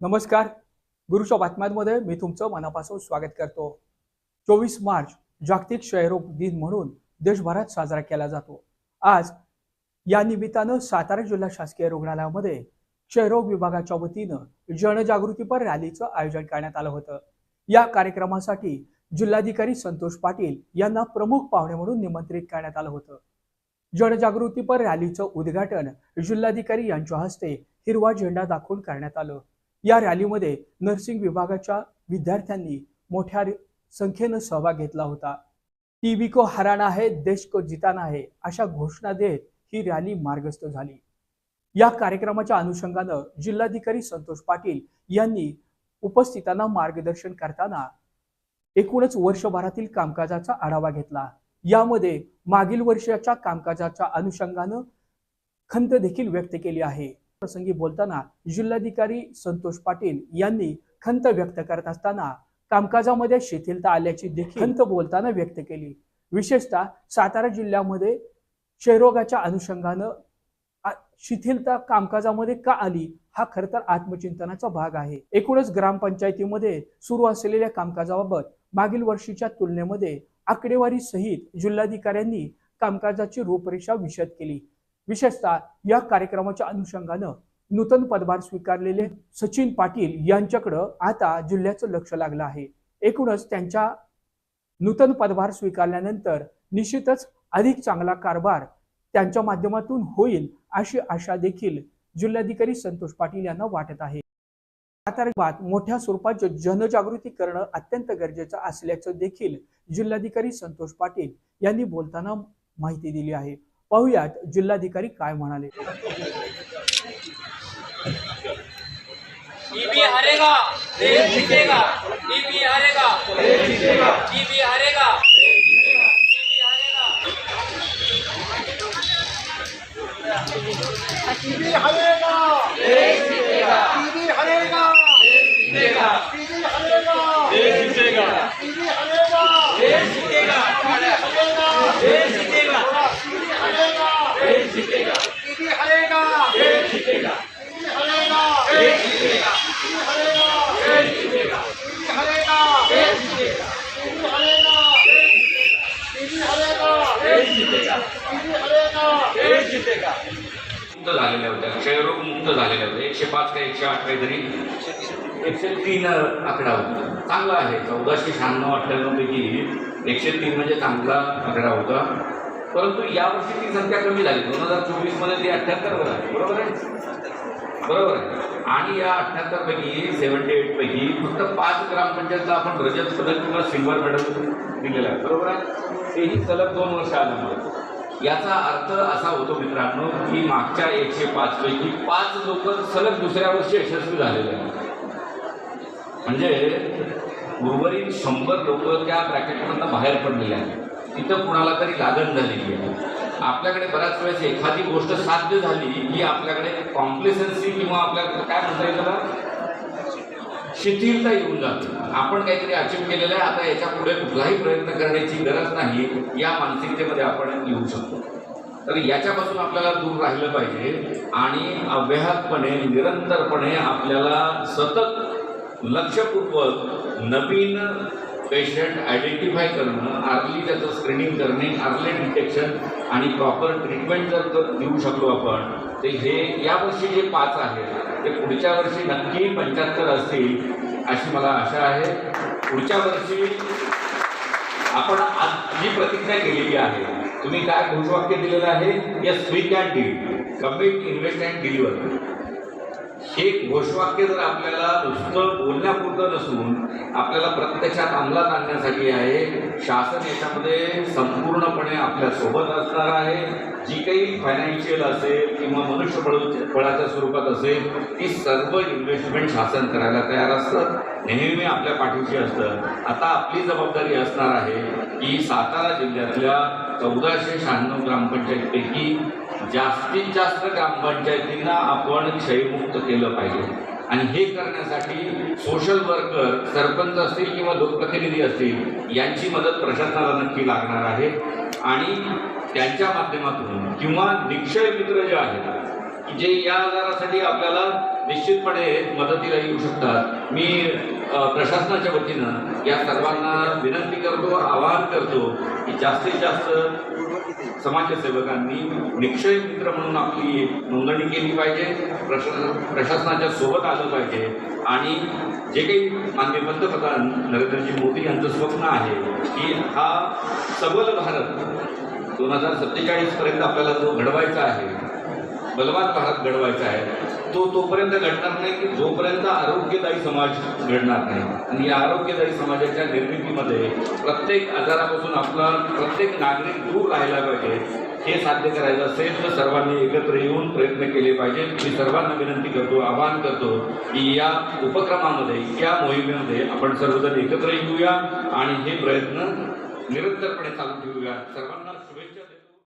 नमस्कार. गुरुच्या बातम्यांमध्ये मी तुमचं मनापासून स्वागत करतो. चोवीस मार्च जागतिक क्षयरोग दिन म्हणून देशभरात साजरा केला जातो. आज या निमित्तानं सातारा जिल्हा शासकीय रुग्णालयामध्ये क्षयरोग विभागाच्या वतीनं जनजागृतीपर रॅलीचं आयोजन करण्यात आलं होतं. या कार्यक्रमासाठी जिल्हाधिकारी संतोष पाटील यांना प्रमुख पाहुणे म्हणून निमंत्रित करण्यात आलं होतं. जनजागृतीपर रॅलीचं उद्घाटन जिल्हाधिकारी यांच्या हस्ते हिरवा झेंडा दाखवून करण्यात आलं. या रॅलीमध्ये नर्सिंग विभागाच्या विद्यार्थ्यांनी मोठ्या संख्येनं सहभाग घेतला होता. टीबी को हराना है देश को जिताना है अशा घोषणा देत ही रॅली मार्गस्थ झाली. या कार्यक्रमाच्या अनुषंगानं जिल्हाधिकारी संतोष पाटील यांनी उपस्थितांना मार्गदर्शन करताना एकूणच वर्षभरातील कामकाजाचा आढावा घेतला. यामध्ये मागील वर्षाच्या कामकाजाच्या अनुषंगानं खंत देखील व्यक्त केली आहे. प्रसंगी बोलताना जिल्हाधिकारी संतोष पाटील यांनी खंत व्यक्त करत असताना कामकाजामध्ये शिथिलता आल्याची देखील खंत बोलताना व्यक्त केली. विशेषतः सातारा जिल्ह्यामध्ये क्षयरोगाच्या अनुषंगानं शिथिलता कामकाजामध्ये का आली हा खर तर आत्मचिंतनाचा भाग आहे. एकूणच ग्रामपंचायतीमध्ये सुरू असलेल्या कामकाजाबाबत मागील वर्षीच्या तुलनेमध्ये आकडेवारी सहित जिल्हाधिकाऱ्यांनी कामकाजाची रूपरेषा विशद केली. विशेषतः या कार्यक्रमाच्या अनुषंगानं नूतन पदभार स्वीकारलेले सचिन पाटील यांच्याकडं आता जिल्ह्याचं लक्ष लागलं आहे. एकूणच त्यांच्या नूतन पदभार स्वीकारल्यानंतर निश्चितच अधिक चांगला कारभार त्यांच्या माध्यमातून होईल अशी आशा देखील जिल्हाधिकारी संतोष पाटील यांना वाटत आहे. साताऱ्यात मोठ्या स्वरूपात जनजागृती करणं अत्यंत गरजेचं असल्याचं देखील जिल्हाधिकारी संतोष पाटील यांनी बोलताना माहिती दिली आहे. पाहुयात जिल्हाधिकारी काय म्हणाले. टीबी हारेगा देश जीतेगा. टीबी हारेगा देश जीतेगा. टीबी हारेगा टीबी हारेगा. टीवी हरेगा. झालेल्या होत्या क्षयरोग मुक्त झालेल्या होत्या एकशे पाच का एकशे आठ काहीतरी एकशे तीन आकडा होता चांगला आहे चौदाशे शहाण्णव अठ्ठ्याण्णवपैकी एकशे तीन म्हणजे चांगला आकडा होता परंतु यावर्षी ती संख्या कमी झाली. दोन हजार चोवीसमध्ये ती अठ्ठ्याहत्तरवर आली. बरोबर आहे? बरोबर आहे. आणि या अठ्ठ्याहत्तरपैकी सेवन्टी एटपैकी फक्त पाच ग्रामपंचायतला आपण रजत पदक किंवा सिल्वर मेडल दिलेलं आहे. बरोबर आहे? तेही सलग दोन वर्ष आल्यामुळे. याचा अर्थ असा होतो मित्रांनो की मागच्या एकशे पाचपैकी पाच लोक सलग दुसऱ्या वर्षी यशस्वी झालेले आहेत. म्हणजे उर्वरित शंभर लोक त्या ब्रॅकेटमधनं बाहेर पडलेले आहेत. तिथं कुणाला तरी लागण झालेली आहे आपल्याकडे बऱ्याच वेळेस एखादी गोष्ट साध्य झाली की आपल्याकडे कॉम्प्लिसन्सी किंवा आपल्याकडे काय म्हणता येईल त्याला? शिथिलता येऊन जाते. आपण काहीतरी अचीव केलेलं आहे आता याच्यापुढे कुठलाही प्रयत्न करण्याची गरज नाही या मानसिकतेमध्ये आपण येऊ शकतो. तर याच्यापासून आपल्याला दूर राहिलं पाहिजे आणि अव्याहतपणे निरंतरपणे आपल्याला सतत लक्षपूर्वक नवीन पेशंट आयडेंटिफाय करणं अर्ली त्याचं स्क्रीनिंग करणे अर्ली डिटेक्शन आणि प्रॉपर ट्रीटमेंट जर देऊ शकलो आपण ते हे यावर्षी जे पाच आहेत ते पुढच्या वर्षी नक्की पंच्याहत्तर असतील अशी मला आशा आहे. पुढच्या वर्षी आपण आज जी प्रतिज्ञा केलेली आहे तुम्ही काय घोषवाक्य दिलेलं आहे? Yes we can deal commit invest and deliver हे घोषवाक्य जर आपल्याला नुसतं बोलण्यापुरतं नसून आपल्याला प्रत्यक्षात अंमलात आणण्यासाठी आहे शासन याच्यामध्ये संपूर्णपणे आपल्यासोबत असणार आहे. जी काही फायनान्शियल असेल किंवा मनुष्यबळ बळाच्या स्वरूपात असेल ती सर्व इन्व्हेस्टमेंट शासन करायला तयार असतं. नेहमी आपल्या पाठीशी असतं. आता आपली जबाबदारी असणार आहे की सातारा जिल्ह्यातल्या चौदाशे शहाण्णव ग्रामपंचायतपैकी जास्तीत जास्त ग्रामपंचायतींना आपण क्षयमुक्त केलं पाहिजे. आणि हे करण्यासाठी सोशल वर्कर सरपंच असतील किंवा लोकप्रतिनिधी असतील यांची मदत प्रशासनाला नक्की लागणार आहे. आणि त्यांच्या माध्यमातून किंवा निक्षय मित्र जे आहेत की जे या आजारासाठी आपल्याला निश्चितपणे मदतीला येऊ शकतात मी प्रशासनाच्या वतीनं या सर्वांना विनंती करतो आवाहन करतो की जास्तीत जास्त समाजसेवकांनी निक्षय मित्र म्हणून आपली नोंदणी केली पाहिजे प्रशा प्रशासनाच्या सोबत आलं पाहिजे. आणि जे काही माननीय पंतप्रधान नरेंद्रजी मोदी यांचं स्वप्न आहे की हा सबल भारत दोन हजार सत्तेचाळीसपर्यंत आपल्याला जो घडवायचा आहे बलवान भारत घडवायचा आहे तो तोपर्यंत घडणार नाही की जोपर्यंत आरोग्यदायी समाज घडणार नाही. आणि या आरोग्यदायी समाजाच्या निर्मितीमध्ये प्रत्येक आजारापासून आपला प्रत्येक नागरिक दूर राहायला पाहिजे हे साध्य करायचं असेल तर सर्वांनी एकत्र येऊन प्रयत्न केले पाहिजे. मी सर्वांना विनंती करतो आवाहन करतो की या उपक्रमामध्ये या मोहिमेमध्ये आपण सर्वजण एकत्र येऊया आणि हे प्रयत्न निरंतरपणे चालू ठेवूया. सर्वांना शुभेच्छा.